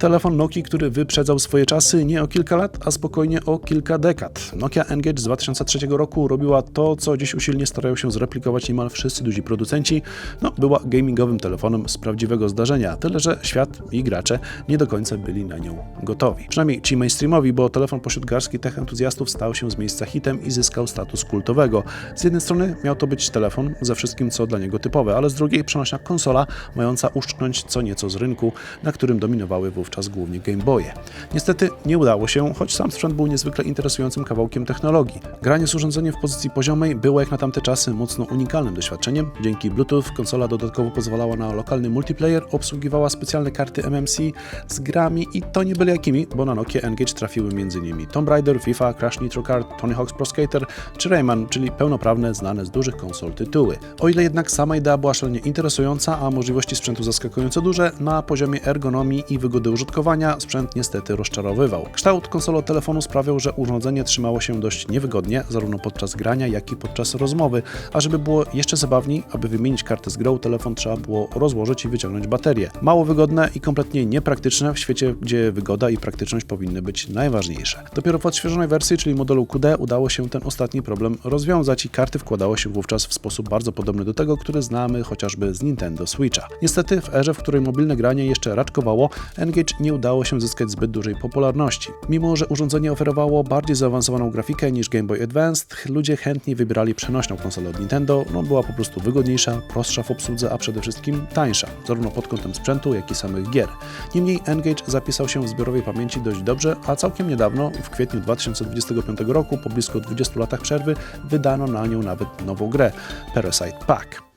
Telefon Nokii, który wyprzedzał swoje czasy nie o kilka lat, a spokojnie o kilka dekad. Nokia Engage z 2003 roku robiła to, co dziś usilnie starają się zreplikować niemal wszyscy duzi producenci. No, była gamingowym telefonem z prawdziwego zdarzenia, tyle że świat i gracze nie do końca byli na nią gotowi. Przynajmniej ci mainstreamowi, bo telefon pośród garstki tech entuzjastów stał się z miejsca hitem i zyskał status kultowego. Z jednej strony miał to być telefon ze wszystkim, co dla niego typowe, ale z drugiej przenośna konsola mająca uszczknąć co nieco z rynku, na którym dominowały wówczas głównie Game Boye. Niestety nie udało się, choć sam sprzęt był niezwykle interesującym kawałkiem technologii. Granie z urządzeniem w pozycji poziomej było jak na tamte czasy mocno unikalnym doświadczeniem. Dzięki Bluetooth konsola dodatkowo pozwalała na lokalny multiplayer, obsługiwała specjalne karty MMC z grami i to nie byle jakimi, bo na Nokia Engage trafiły m.in. Tomb Raider, FIFA, Crash Nitro Kart, Tony Hawk's Pro Skater czy Rayman, czyli pełnoprawne, znane z dużych konsol tytuły. O ile jednak sama idea była szalenie interesująca, a możliwości sprzętu zaskakująco duże, na poziomie ergonomii i wygody użytkowania sprzęt niestety rozczarowywał. Kształt konsolo-telefonu sprawiał, że urządzenie trzymało się dość niewygodnie, zarówno podczas grania, jak i podczas rozmowy, a żeby było jeszcze zabawniej, aby wymienić kartę z grą, telefon trzeba było rozłożyć i wyciągnąć baterię. Mało wygodne i kompletnie niepraktyczne w świecie, gdzie wygoda i praktyczność powinny być najważniejsze. Dopiero w odświeżonej wersji, czyli modelu QD, udało się ten ostatni problem rozwiązać i karty wkładało się wówczas w sposób bardzo podobny do tego, który znamy chociażby z Nintendo Switcha. Niestety w erze, w której mobilne granie jeszcze raczkowało, Engage nie udało się zyskać zbyt dużej popularności. Mimo, że urządzenie oferowało bardziej zaawansowaną grafikę niż Game Boy Advanced, ludzie chętniej wybierali przenośną konsolę od Nintendo, no była po prostu wygodniejsza, prostsza w obsłudze, a przede wszystkim tańsza, zarówno pod kątem sprzętu, jak i samych gier. Niemniej Engage zapisał się w zbiorowej pamięci dość dobrze, a całkiem niedawno, w kwietniu 2025 roku, po blisko 20 latach przerwy, wydano na nią nawet nową grę, Parasite Pack.